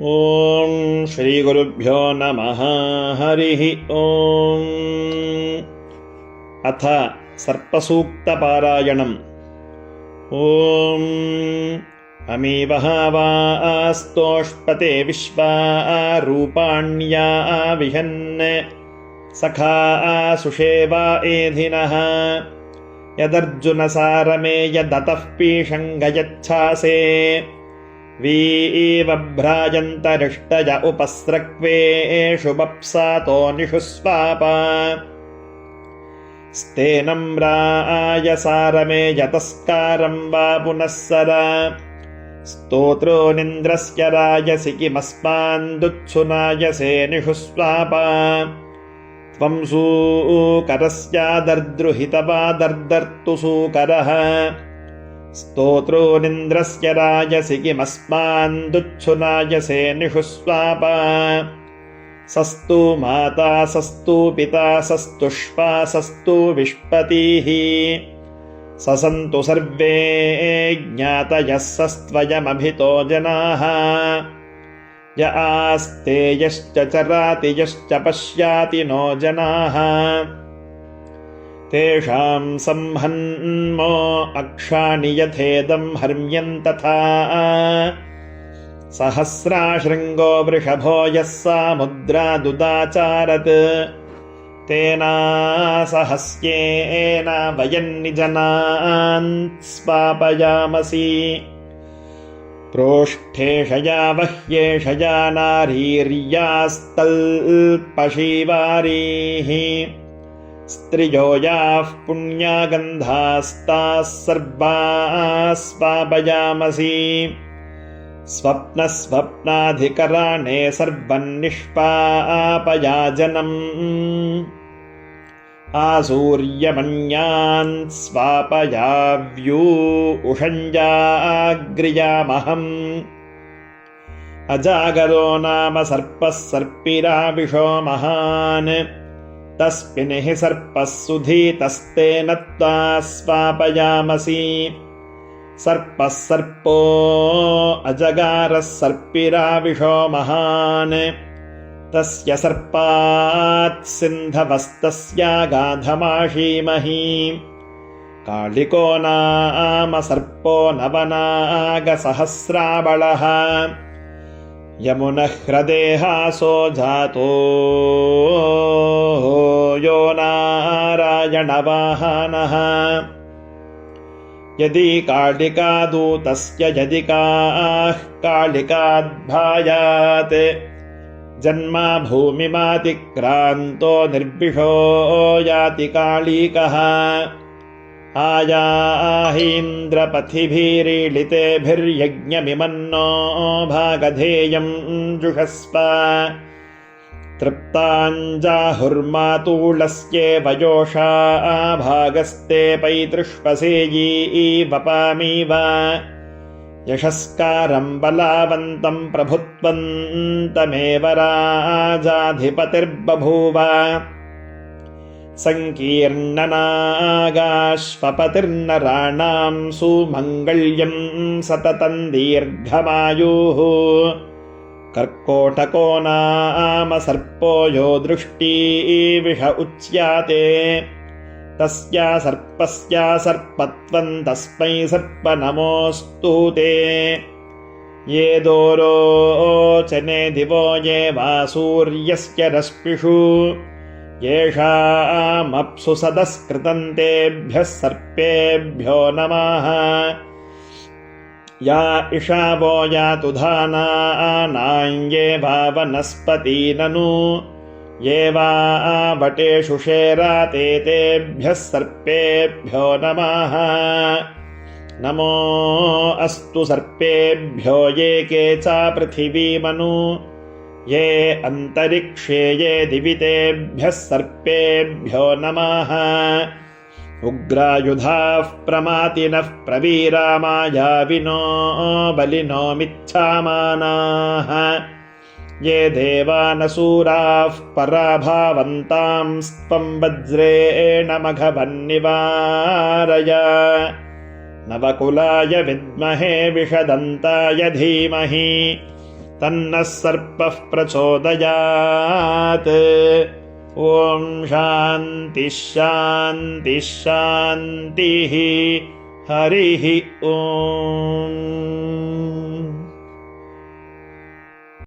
ॐ श्रीगुरुभ्यो नमः। हरिः ॐ। अथ सर्पसूक्तपारायणम्। ॐ अमीवः वा स्तोष्पते विश्वा रूपाण्या विहन्। सखा सुषेवा एधिनः। यदर्जुनसारमे यदतः पीशङ्गयच्छासे वी एव भ्राजन्तरिष्टय उपस्रक्वेषु बप्सातो निषु स्वाप स्तेनम्रायसारमे यतस्कारम् वा पुनः सर। स्तोत्रो निन्द्रस्य रायसि किमस्मान्दुच्छुनायसे निषु स्वाप त्वं सूकरस्यादर्द्रुहितवा दर्दर्तु सूकरः स्तोत्रो निन्द्रस्य राजसि किमस्मान्दुच्छुनायसे निषु स्वाप सस्तु माता सस्तु पिता सस्तुष्पा सस्तु विष्पतिः। स सन्तु सर्वे ज्ञातयः सस्त्वयमभितो जनाः। य आस्ते यश्च चराति यश्च पश्याति नो जनाः तेषाम् संहन्मो अक्षाणि यथेदम् हर्म्यम् तथा। सहस्राशृङ्गो वृषभो यः सा मुद्रा दुदाचारत्। तेना सहस्येन वयन्निजनान् स्वापयामसि प्रोष्ठेषया वह्येषया नारीर्यास्तल्पशीवारीः स्त्रियो याः पुण्यागन्धास्ताः सर्वास्वापयामसि स्वप्नस्वप्नाधिकराणे सर्वन्निष्पापयाजनम्। आसूर्यमन्यान् स्वापयाव्यू उषञ्जाग्रियामहम्। अजागरो नाम सर्पः सर्पिराविशो महान् तस्मिन् हि सर्पः सुधीतस्तेन त्वा स्वापयामसि। सर्पः सर्पो अजगारः सर्पिराविशो महान्। तस्य सर्पात् सिन्धवस्तस्यागाधमाशीमहि। कालिको नाम सर्पो नवनागसहस्राबलः। यमुनह्रदेहासो जातो यो नारायणवाहनः। यदि कालिकादूतस्य यदि काः कालिकाद्भायात् जन्मा भूमिमातिक्रान्तो निर्विशो याति कालिकः आयाहीन्द्रपथिभिरीलितेभिर्यज्ञमिमन्नो भागधेयम् जुषस्व तृप्ताञ्जाहुर्मातूलस्येव योषा भागस्ते पैतृष्पसेयी वपामीव यशस्कारम् बलावन्तम् प्रभुत्वन्तमेव राजाधिपतिर्बभूव। सङ्कीर्णनागाश्वपतिर्नराणाम् सुमङ्गल्यम् सततम् दीर्घमायुः कर्कोटको नाम सर्पो यो दृष्टिविष उच्यते। तस्या सर्पस्या सर्पत्वम् तस्मै सर्पनमोऽस्तु ते। ये दोरोचने दिवो ये वा सूर्यस्य रश्मिषु येषामप्सु सदस्कृतम् तेभ्यः सर्पेभ्यो नमः या धानानाङ्गे वा ननु। ये वा वटेषु शेराते तेभ्यः सर्पेभ्यो नमः। नमो अस्तु सर्पेभ्यो ये के च पृथिवीमनु ये अन्तरिक्षे ये दिवितेभ्यः सर्पेभ्यो नमः उग्रायुधाः प्रमातिनः प्रवीरामायाविनो बलिनो मिच्छामानाः ये देवानसूराः पराभावन्तां स्त्वम् वज्रेण मघवन्निवारय। नवकुलाय विद्महे विषदन्ताय धीमहि तन्नः सर्पः प्रचोदयात् ॐ शान्तिः शान्तिः शान्तिः। हरिः ॐ